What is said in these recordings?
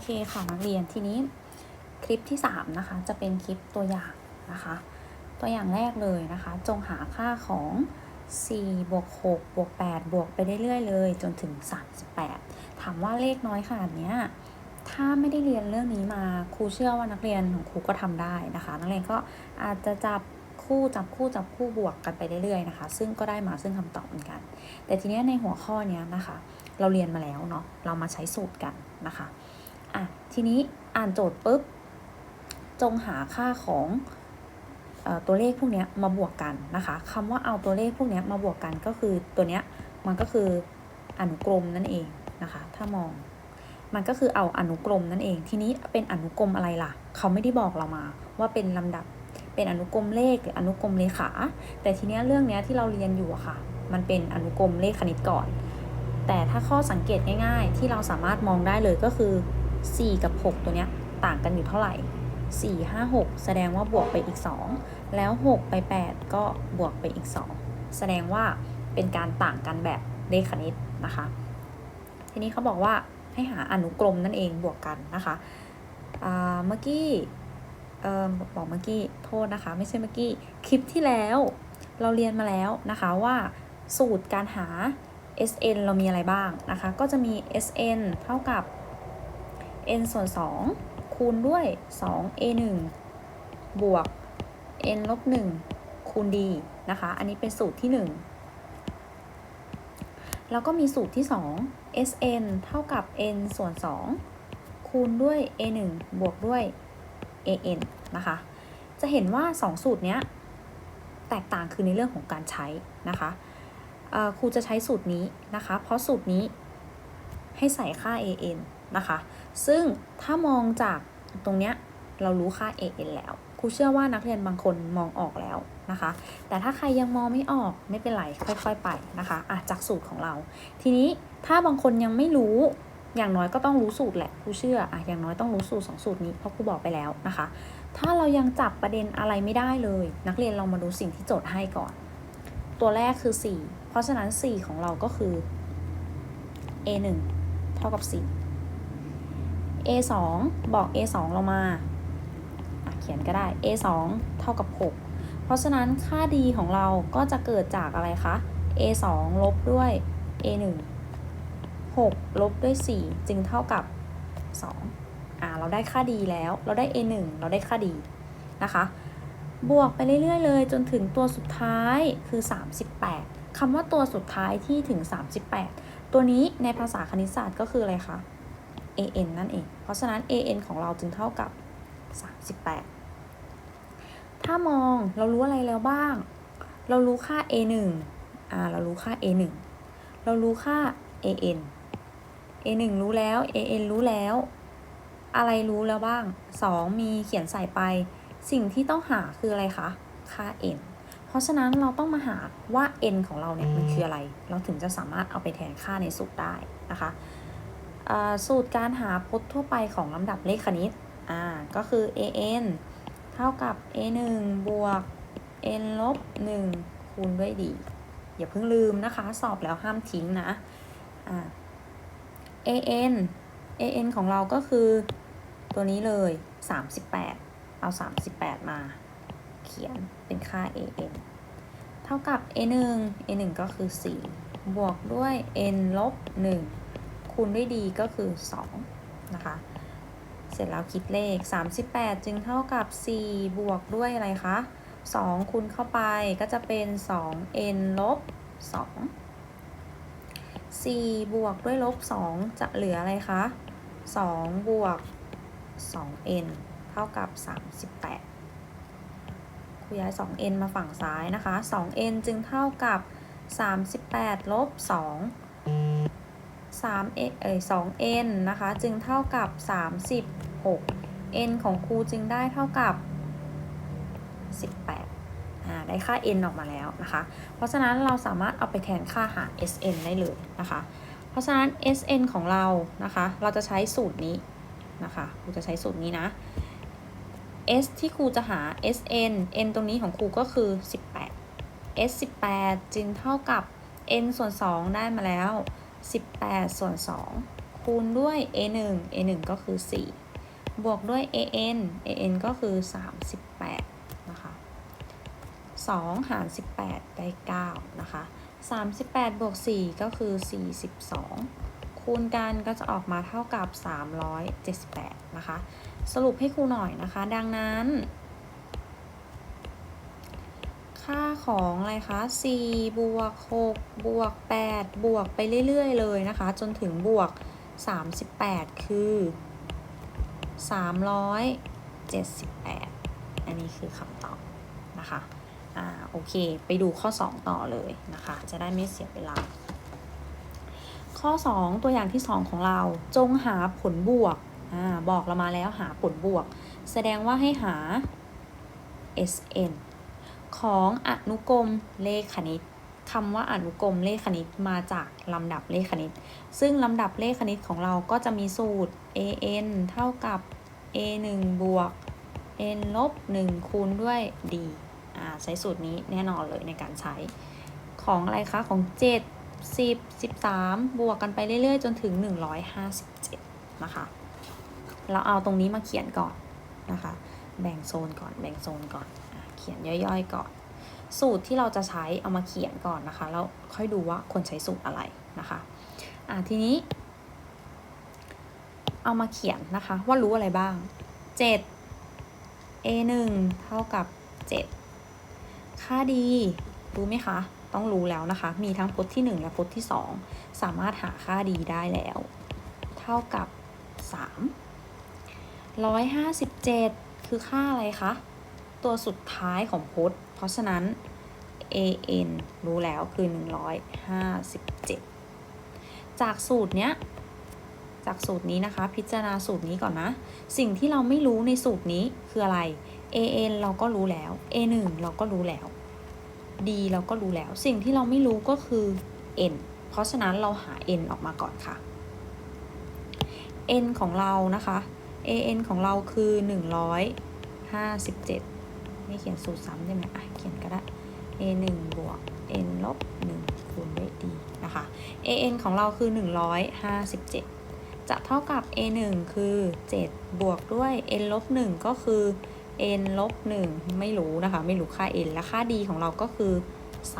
เคค่ะนักเรียนทีนี้คลิปที่ 3 นะคะ จะเป็นคลิปตัวอย่างนะคะ ตัวอย่างแรกเลยนะคะ จงหาค่าของ4บวก6บวก8บวกไปเรื่อยๆเลย จนถึง 38 ถามว่าเลขน้อยขนาดเนี้ยถ้าไม่ได้เรียนเรื่องนี้มาครูเชื่อว่านักเรียนของครูก็ทำได้นะคะ นักเรียนก็อาจจะจับคู่จับคู่จับคู่บวกกันไปเรื่อยๆนะคะ ซึ่งก็ได้มาซึ่งคำตอบเหมือนกัน แต่ทีนี้ในหัวข้อนี้นะคะ เราเรียนมาแล้วเนาะเรามาใช้สูตรกันนะคะ อะทีนี้อ่านโจทย์ปุ๊บ จงหาค่าของอตัวเลขพวกนี้มาบวกกันนะคะคำว่าเอาตัวเลขพวกนี้มาบวกกันก็คือตัวเนี้ยมันก็คืออนุกรมนั่นเองนะคะ ถ้ามอง มันก็คือเอาอนุกรมนั่นเอง ทีนี้เป็นอนุกรมอะไรล่ะ เขาไม่ได้บอกเรามาว่าเป็นลำดับเป็นอนุกรมเลขหรืออนุกรมเลขา แต่ทีเนี้ยเรื่องเนี้ยที่เราเรียนอยู่อะค่ะ มันเป็นอนุกรมเลขคณิตก่อน แต่ถ้าข้อสังเกตง่าย ๆ ที่เราสามารถมองได้เลยก็คือ 4 กับ 6 ตัวเนี้ยต่างกันอยู่เท่าไหร่ 4 5 6 แสดงว่าบวกไปอีก 2 แล้ว 6 ไป 8 ก็บวกไปอีก 2 แสดงว่าเป็นการต่างกันแบบเลขคณิตนะคะ ทีนี้เขาบอกว่าให้หาอนุกรมนั่นเองบวกกันนะคะเมื่อกี้บอกเมื่อกี้โทษนะคะ ไม่ใช่เมื่อกี้คลิปที่แล้วเราเรียนมาแล้วนะคะว่าสูตรการหา SN เรามีอะไรบ้างนะคะ ก็จะมี SN เท่ากับ n ส่วน 2 คูณด้วย 2 a 1บวก n ลบ1คูณ d นะคะ อันนี้เป็นสูตรที่ 1 แล้วก็มีสูตรที่ 2 sn เท่ากับ n ส่วน 2 คูณด้วย a 1บวกด้วย an นะคะ จะเห็นว่า 2 สูตรเนี้ย แตกต่างคือในเรื่องของการใช้นะคะครูจะใช้สูตรนี้นะคะ เพราะสูตรนี้ให้ใส่ค่า an นะคะ ซึ่งถ้ามองจากตรงเนี้ยเรารู้ค่า an แล้วครูเชื่อว่านักเรียนบางคนมองออกแล้วนะคะ แต่ถ้าใครยังมองไม่ออกไม่เป็นไรค่อยๆไปนะคะอะจากสูตรของเรา ทีนี้ถ้าบางคนยังไม่รู้อย่างน้อยก็ต้องรู้สูตรแหละครูเชื่ออะอย่างน้อยต้องรู้สูตรสองสูตรนี้เพราะครูบอกไปแล้วนะคะ ถ้าเรายังจับประเด็นอะไรไม่ได้เลย นักเรียนเรามาดูสิ่งที่โจทย์ให้ก่อน ตัวแรกคือ 4 เพราะฉะนั้น 4 ของเราก็คือ a 1เท่ากับ 4 a 2บอก a 2เรามาเขียนก็ได้ a 2เท่ากับ 6 เพราะฉะนั้นค่า d ของเราก็จะเกิดจากอะไรคะ a 2ลบด้วย a 1 6 ลบด้วย 4 จึงเท่ากับ 2อ่าเราได้ค่า d แล้ว เราได้ a 1เราได้ค่า d นะคะ บวกไปเรื่อยๆ เลยจนถึงตัวสุดท้ายคือ 38คำว่าตัวสุดท้ายที่ถึง 38 ตัวนี้ในภาษาคณิตศาสตร์ก็คืออะไรคะ an นั่นเอง เพราะฉะนั้น an ของเราจึงเท่ากับ 38 ถ้ามองเรารู้อะไรแล้วบ้าง เรารู้ค่า a 1อ่า เรารู้ค่า a 1เรารู้ค่า an a 1รู้แล้ว an รู้แล้ว อะไรรู้แล้วบ้าง 2 มีเขียนใส่ไป สิ่งที่ต้องหาคืออะไรคะ ค่า n เพราะฉะนั้นเราต้องมาหาว่า n ของเราเนี่ยมันคืออะไร เราถึงจะสามารถเอาไปแทนค่าในสูตรได้นะคะ สูตรการหาพจน์ทั่วไปของลำดับเลขคณิตอ่าก็คือ an เท่ากับ a 1บวก n ลบ1คูณด้วย d อย่าเพิ่งลืมนะคะ สอบแล้วห้ามทิ้งนะอ่า an an ของเราก็คือตัวนี้เลย 38 เอา 38 มาเขียนเป็นค่า an เท่ากับ a 1 a 1ก็คือ 4 บวกด้วย n ลบ1 คูณด้วย d ก็คือ 2 นะคะ เสร็จแล้วคิดเลข 38 จึงเท่ากับ 4 บวกด้วยอะไรคะ 2 คูณเข้าไปก็จะเป็น 2n ลบ 2 4 บวกด้วยลบ 2 จะเหลืออะไรคะ 2 บวก 2n เท่ากับ 38ครูย้าย 2n มาฝั่งซ้ายนะคะ 2n จึงเท่ากับ 38 ลบ 2 3เอ้ย 2n นะคะ จึงเท่ากับ 36 n ของครูจึงได้เท่ากับ 18อ่าได้ค่า n ออกมาแล้วนะคะ เพราะฉะนั้นเราสามารถเอาไปแทนค่าหา sn ได้เลยนะคะ เพราะฉะนั้น sn ของเรานะคะ เราจะใช้สูตรนี้นะคะครูจะใช้สูตรนี้นะ s ที่ครูจะหา sn n ตรงนี้ของครูก็คือ 18 s 18จึงเท่ากับ n ส่วน 2 ได้มาแล้ว 18 ส่วน2คูคูณด้วย a 1 a 1 ก็คือ 4 บวกด้วย an an ก็คือ 38 นะคะ 2 หาร 18 ได้ 9 นะคะ 38 บวก 4 ก็คือ 42 คูณกันก็จะออกมาเท่ากับ 378 นะคะ สรุปให้ครูหน่อยนะคะ ดังนั้น ค่าของอะไรคะ4บวก6บวก8บวกไปเรื่อยๆ เลยนะคะ จนถึงบวก 38 คือ 378 อันนี้คือคำตอบนะคะอ่าโอเค ไปดูข้อ 2 ต่อเลยนะคะ จะได้ไม่เสียเวลา ข้อ 2 ตัวอย่างที่ 2 ของเราจงหาผลบวกอ่าบอกเรามาแล้วหาผลบวก แสดงว่าให้หา SN ของอนุกรมเลขคณิตคำว่าอนุกรมเลขคณิตมาจากลำดับเลขคณิต ซึ่งลำดับเลขคณิตของเราก็จะมีสูตร an เท่ากับ a 1บวก n ลบ1คูณด้วย d อ่าใช้สูตรนี้แน่นอนเลยในการใช้ ของอะไรคะ ของ 7 10 13 บวกกันไปเรื่อยๆ จนถึง 157 นะคะ เราเอาตรงนี้มาเขียนก่อนนะคะ แบ่งโซนก่อน แบ่งโซนก่อน ขียนย่อยๆก่อน สูตรที่เราจะใช้เอามาเขียนก่อนนะคะแล้วค่อยดูว่าควรใช้สูตรอะไรนะคะอะทีนี้ เอามาเขียนนะคะ ว่ารู้อะไรบ้าง 7 a 1เท่ากับ 7 ค่าดีรู้ไหมคะ ต้องรู้แล้วนะคะ มีทั้งพจน์ที่ 1 และพจน์ที่ 2 สามารถหาค่าดีได้แล้ว เท่ากับ 3 157 คือค่าอะไรคะ ตัวสุดท้ายของพจน์ เพราะฉะนั้น an รู้แล้วคือ 157 จากสูตรเนี้ย จากสูตรนี้นะคะ พิจารณาสูตรนี้ก่อนนะ สิ่งที่เราไม่รู้ในสูตรนี้คืออะไร an เราก็รู้แล้ว a 1 เราก็รู้แล้ว d เราก็รู้แล้ว สิ่งที่เราไม่รู้ก็คือ n เพราะฉะนั้นเราหา n ออกมาก่อนค่ะ n ของเรานะคะ an ของเราคือ 157 ไม่เขียนสูตรซ้ำได้ไหมอะเขียนก็ได้ a 1บวก n ลบ1คูณด้วย d นะคะ an ของเราคือ 157 จะเท่ากับ a 1คือ 7 บวกด้วย n ลบ1ก็คือ n ลบ1ไม่รู้นะคะ ไม่รู้ค่า n และค่า d ของเราก็คือ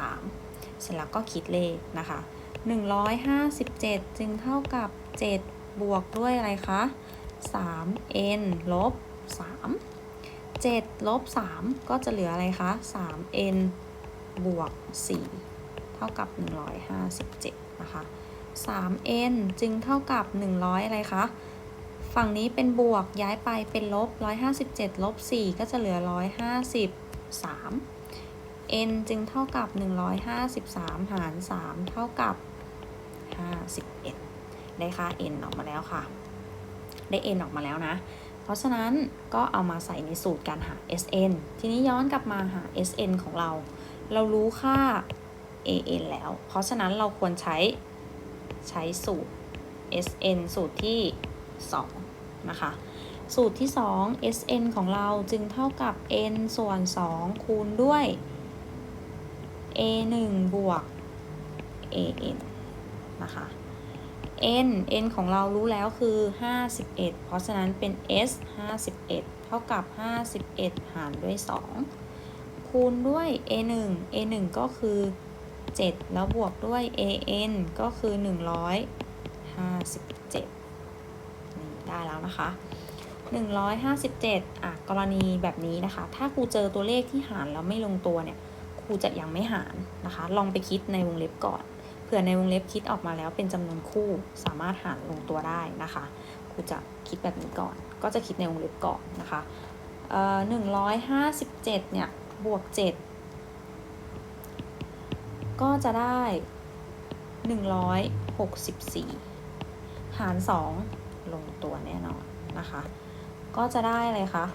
3 เสร็จแล้วก็คิดเลขนะคะ 157 จึงเท่ากับ 7 บวกด้วยอะไรคะ 3n ลบ3 7ลบ3ก็จะเหลืออะไรคะ 3n บวก 4 เท่ากับ 157 นะคะ 3n จึงเท่ากับ 100 อะไรคะ ฝั่งนี้เป็นบวกย้ายไปเป็นลบ 157 ลบ 4 ก็จะเหลือ 153 n จึงเท่ากับ 153 หาร 3 เท่ากับ 51 ได้ค่า n ออกมาแล้วค่ะ ได้ n ออกมาแล้วนะ เพราะฉะนั้นก็เอามาใส่ในสูตรการหา sn ทีนี้ย้อนกลับมาหา sn ของเรา เรารู้ค่า an แล้ว เพราะฉะนั้นเราควรใช้ใช้สูตร sn สูตรที่ 2 นะคะ สูตรที่ 2 sn ของเราจึงเท่ากับ n ส่วน 2 คูณด้วย a 1บวก an นะคะ n n ของเรารู้แล้วคือ 51 เพราะฉะนั้นเป็น s 51 เท่ากับ 51 หารด้วย 2 คูณด้วย a 1 a 1ก็คือ 7 แล้วบวกด้วย an ก็คือ 157 นี่ได้แล้วนะคะ 157อะกรณีแบบนี้นะคะ ถ้าครูเจอตัวเลขที่หารแล้วไม่ลงตัวเนี่ยครูจะยังไม่หารนะคะ ลองไปคิดในวงเล็บก่อน ผื่อในวงเล็บคิดออกมาแล้วเป็นจำนวนคู่สามารถหารลงตัวได้นะคะครูจะคิดแบบนี้ก่อน ก็จะคิดในวงเล็บก่อนนะคะเอ่อ157เจ็ดเนี่ยบวก7ก็จะได้164หกสิบสี่หาร2ลงตัวแน่นอนนะคะ ก็จะได้อะไรคะ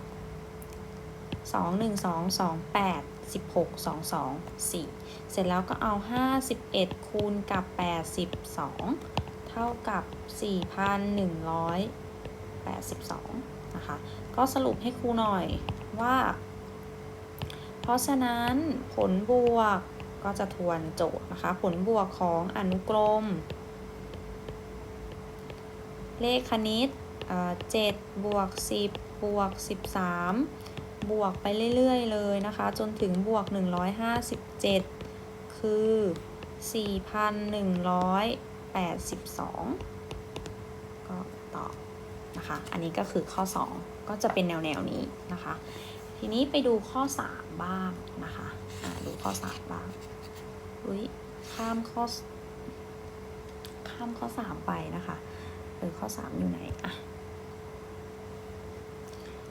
2 1 2 2 8 16 2 2 4 เสร็จแล้วก็เอา 51 คูณกับ 82 เท่ากับ 4,182 นะคะ ก็สรุปให้ครูหน่อยว่า เพราะฉะนั้นผลบวกก็จะทวนโจทย์นะคะ ผลบวกของอนุกรม เลขคณิตเจ็ดบวก10บวก13บ บวกไปเรื่อยๆเลยนะคะ จนถึงบวก 157 คือ 4,182 ก็ตอบนะคะ อันนี้ก็คือข้อ 2 ก็จะเป็นแนวแนวๆนี้นะคะ ทีนี้ไปดูข้อ 3 บ้างนะคะะดูข้อ 3 บ้างอุ้ยข้ามข้อ ข้ามข้อ 3 ไปนะคะเออข้อ 3 อยู่ไหนอะ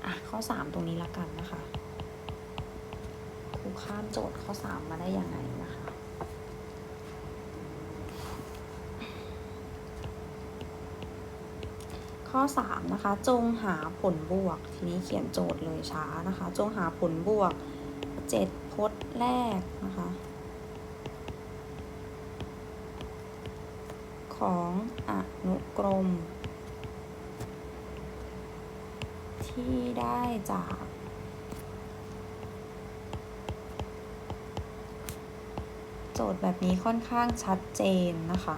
อะข้อ 3 ตรงนี้ละกันนะคะครูข้ามโจทย์ข้อ 3 มาได้ยังไงนะคะข้อ 3 นะคะ จงหาผลบวก ทีนี้เขียนโจทย์เลยช้านะคะ จงหาผลบวก 7 พจน์แรกนะคะ ของอนุกรม ที่ได้จากโจทย์แบบนี้ค่อนข้างชัดเจนนะคะ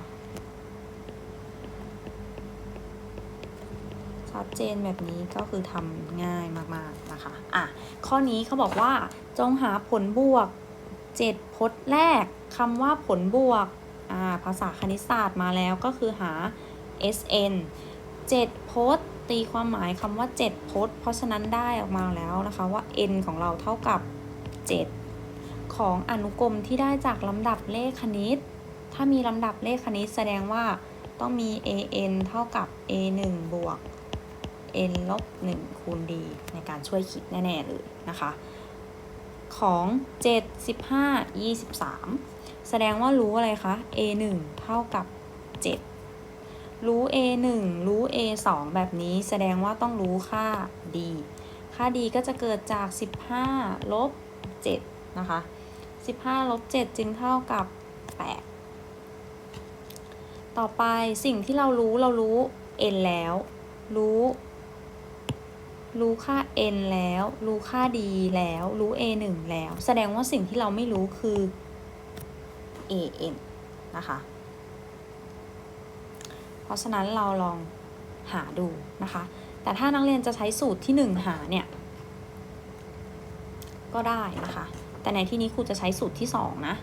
ชัดเจนแบบนี้ก็คือทำง่ายมากๆนะคะ อะ ข้อนี้เขาบอกว่าจงหาผลบวก 7 พจน์แรกคำว่าผลบวก อ่า ภาษาคณิตศาสตร์มาแล้วก็คือหา SN 7 พจน์ ตีความหมายคำว่า 7 พจน์ เพราะฉะนั้นได้ออกมาแล้วนะคะว่า n ของเราเท่ากับ 7 ของอนุกรมที่ได้จากลำดับเลขคณิต ถ้ามีลำดับเลขคณิตแสดงว่าต้องมี an เท่ากับ a 1 บวก n ลบ 1 คูณ d ในการช่วยคิดแน่ ๆ เลยนะคะ ของ 7 15 23 แสดงว่ารู้อะไรคะ a 1เท่ากับ 7 รู้ a 1รู้ a 2แบบนี้แสดงว่าต้องรู้ค่า d ค่า d ก็จะเกิดจาก 15 ลบ 7 นะคะ 15 ลบ 7 จึงเท่ากับ 8 ต่อไปสิ่งที่เรารู้เรารู้ n แล้ว รู้ รู้ค่า n แล้ว รู้ค่า d แล้ว รู้ a 1แล้ว แสดงว่าสิ่งที่เราไม่รู้คือ a n นะคะ ราะฉะนั้นเราลองหาดูนะคะ แต่ถ้านักเรียนจะใช้สูตรที่ 1 หาเนี่ย ก็ได้นะคะ แต่ในที่นี้ครูจะใช้สูตรที่ 2 นะ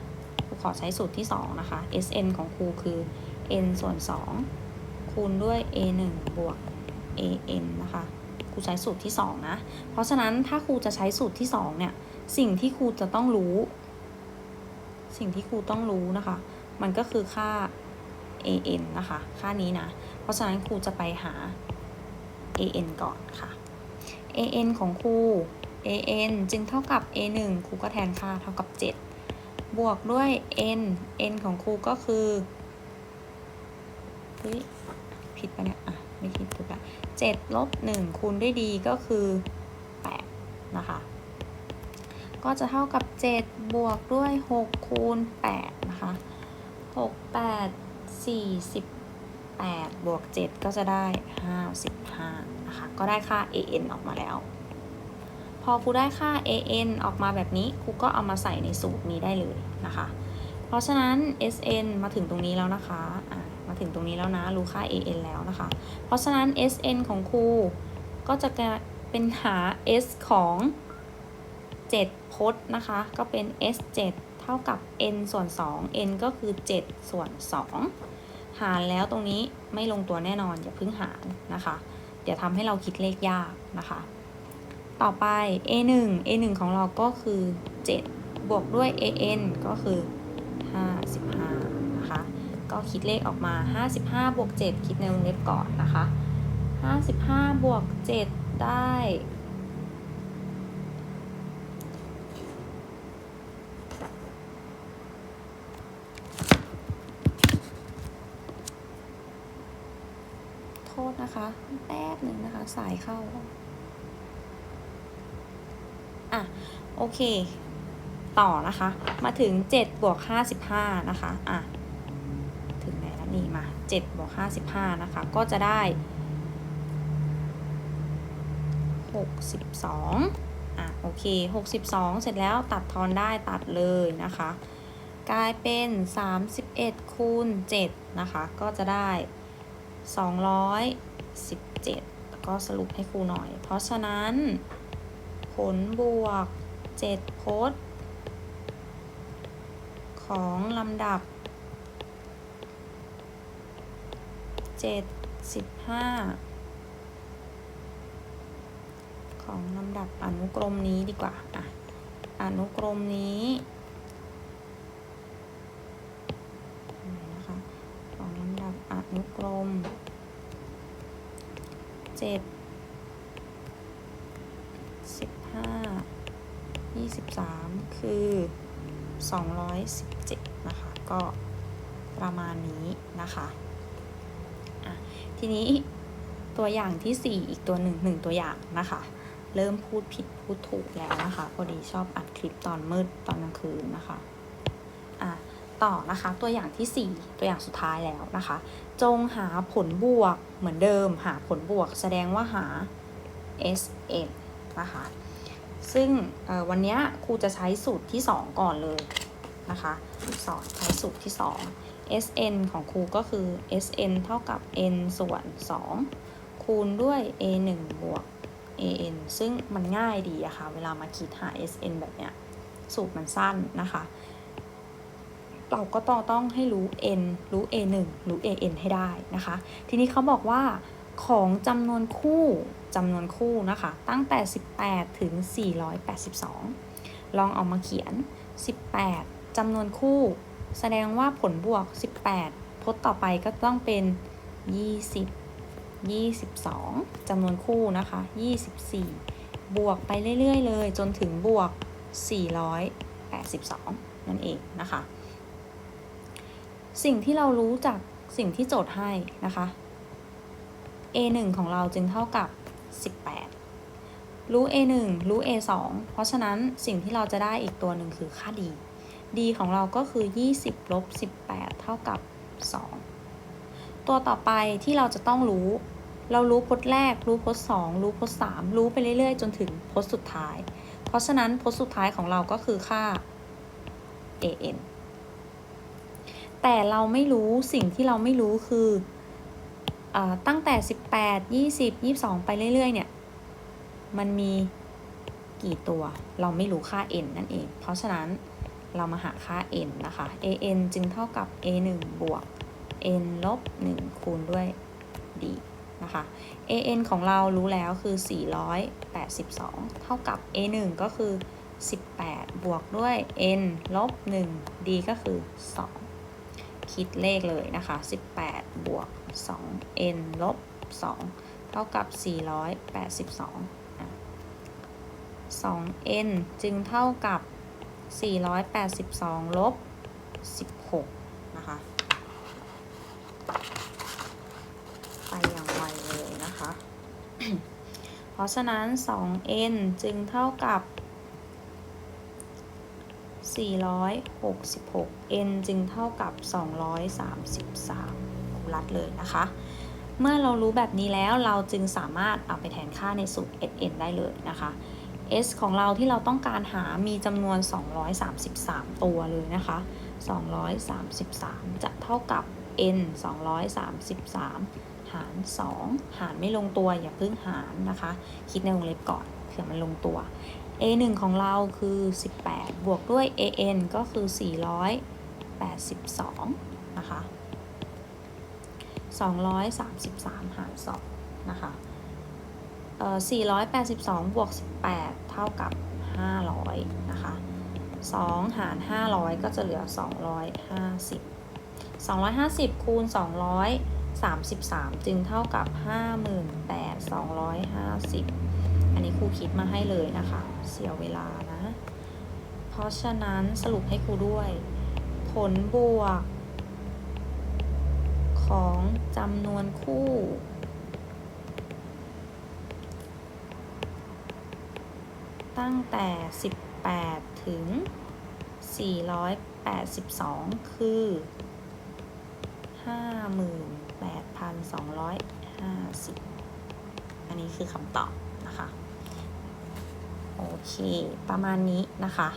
ครูขอใช้สูตรที่ 2 นะคะ Sn ของครูคือ n ส่วน 2 คูณด้วย a 1บวก an นะคะครูใช้สูตรที่ 2 นะ เพราะฉะนั้นถ้าครูจะใช้สูตรที่ 2 เนี่ย สิ่งที่ครูจะต้องรู้ สิ่งที่ครูต้องรู้นะคะ มันก็คือค่า an นะคะ ค่านี้นะ เพราะฉะนั้นครูจะไปหา an ก่อนค่ะ an ของครู an จึงเท่ากับ a 1ครูก็แทนค่าเท่ากับ 7 บวกด้วย n n ของครูก็คือเฮ้ยผิดปะเนี่ย อะ ไม่ผิดถูกละ7ลบ1คูณด้วย d ก็คือ 8 นะคะ ก็จะเท่ากับ 7 บวกด้วย 6 คูณ 8 นะคะ 6 8 48 บวก 7 ก็จะได้ 55 นะคะ ก็ได้ค่า an ออกมาแล้ว พอครูได้ค่า an ออกมาแบบนี้ครูก็เอามาใส่ในสูตรนี้ได้เลยนะคะ เพราะฉะนั้น sn มาถึงตรงนี้แล้วนะคะอะมาถึงตรงนี้แล้วนะ รู้ค่า an แล้วนะคะ เพราะฉะนั้น sn ของครูก็จะเป็นหา s ของ 7 พจน์นะคะ ก็เป็น s 7เท่ากับ n ส่วน 2 n ก็คือ 7 ส่วน 2 หารแล้วตรงนี้ไม่ลงตัวแน่นอนอย่าพิ่งหารนะคะ เดี๋ยวทำให้เราคิดเลขยากนะคะ ต่อไป a 1 a 1ของเราก็คือ 7 บวกด้วย an ก็คือ 55 นะคะ ก็คิดเลขออกมา 55 บวก 7 คิดในวงเล็บก่อนนะคะ 55 บวก 7 ได้ โทษ นะคะ แป๊บหนึ่งนะคะ สายเข้า อะ โอเค ต่อนะคะ มาถึง7บวก55 นะคะ อะ ถึงไหนแล้วนี่มา7บวก55 นะคะ ก็จะได้ 62อะโอเค 62 เสร็จแล้วตัดทอนได้ตัดเลยนะคะ กลายเป็น 31คูณ7นะคะ ก็จะได้ 200 17 แล้วก็สรุปให้ครูหน่อย เพราะฉะนั้น ผลบวก 7 พจน์ ของลำดับ 75 ของลำดับอนุกรมนี้ดีกว่าอะอนุกรมนี้นะคะของลำดับอนุกรม เจ็ดสิบห้ายี่สิบสามคือสองร้อยสิบเจ็ดนะคะ ก็ประมาณนี้นะคะอะทีนี้ตัวอย่างที่สี่อีกตัวหนึ่งหนึ่งตัวอย่างนะคะ เริ่มพูดผิดพูดถูกแล้วนะคะ พอดีชอบอัดคลิปตอนมืดตอนกลางคืนนะคะ ต่อนะคะ ตัวอย่างที่สี่ตัวอย่างสุดท้ายแล้วนะคะ จงหาผลบวกเหมือนเดิม หาผลบวกแสดงว่าหา Sn นะคะ ซึ่งวันนี้ครูจะใช้สูตรที่ 2 ก่อนเลยนะคะสอนใช้สูตรที่ 2 Sn ของครูก็คือ Sn เท่ากับ n ส่วน 2 คูณด้วย a 1 บวก an ซึ่งมันง่ายดีอะค่ะ เวลามาคิดหา Sn แบบเนี้ย สูตรมันสั้นนะคะ เราก็ต้องต้องให้รู้ n รู้ a 1รู้ an ให้ได้นะคะ ทีนี้เขาบอกว่าของจำนวนคู่จำนวนคู่นะคะ ตั้งแต่ 18 ถึง 482 ลองเอามาเขียน 18จำนวนคู่ แสดงว่าผลบวก 18 พจน์ต่อไปก็ต้องเป็น 20 22จำนวนคู่นะคะ 24 บวกไปเรื่อย ๆ เลย จนถึงบวก 482 นั่นเองนะคะ สิ่งที่เรารู้จากสิ่งที่โจทย์ให้นะคะ a 1ของเราจึงเท่ากับ 18 รู้ a 1รู้ a 2เพราะฉะนั้นสิ่งที่เราจะได้อีกตัวหนึ่งคือค่า d d ของเราก็คือ 20ลบ18 เท่ากับ 2 ตัวต่อไปที่เราจะต้องรู้ เรารู้พจน์แรก รู้พจน์2รู้พจน์3รู้ไปเรื่อยๆ จนถึงพจน์สุดท้าย เพราะฉะนั้นพจน์สุดท้ายของเราก็คือค่า an แต่เราไม่รู้สิ่งที่เราไม่รู้คืออตั้งแต่ 18 20 22 ไปเรื่อย ๆ เนี่ย มันมีกี่ตัว เราไม่รู้ค่า n นั่นเอง เพราะฉะนั้นเรามาหาค่า n นะคะ an จึงเท่ากับ a 1บวก n ลบ 1 คูณด้วย d นะคะ an ของเรารู้แล้วคือ 482 เท่ากับ a 1ก็คือ 18 บวกด้วย n ลบ 1 d ก็คือ 2 คิดเลขเลยนะคะ 18 บวก 2n ลบ 2 เท่ากับ 482 2n จึงเท่ากับ 482 ลบ 16 นะคะ ไปอย่างไวเลยนะคะ เพราะฉะนั้น 2n จึงเท่ากับ 466 n จึงเท่ากับ 233รัดเลยนะคะ เมื่อเรารู้แบบนี้แล้วเราจึงสามารถเอาไปแทนค่าในสูตร sn ได้เลยนะคะ s ของเราที่เราต้องการหามีจำนวน 233 ตัวเลยนะคะ 233 จะเท่ากับ n 233 หาร 2 หารไม่ลงตัวอย่าเพิ่งหารนะคะ คิดในวงเล็บก่อนเผื่อมันลงตัว a 1 ของเราคือ 18 บวกด้วย an ก็คือ 482 นะคะ 233 หาร2นะคะเอ่อ482 บวก 18 เท่ากับ 500 นะคะ 2 หาร 500 ก็จะเหลือ 250 250 คูณ 233 จึงเท่ากับ 58,250 อันนี้ครูคิดมาให้เลยนะคะ เสียเวลานะ เพราะฉะนั้นสรุปให้ครูด้วย ผลบวก ของจำนวนคู่ ตั้งแต่ 18 ถึง 482 คือ 58,250 อันนี้คือคำตอบนะคะ โอเค ประมาณนี้นะคะ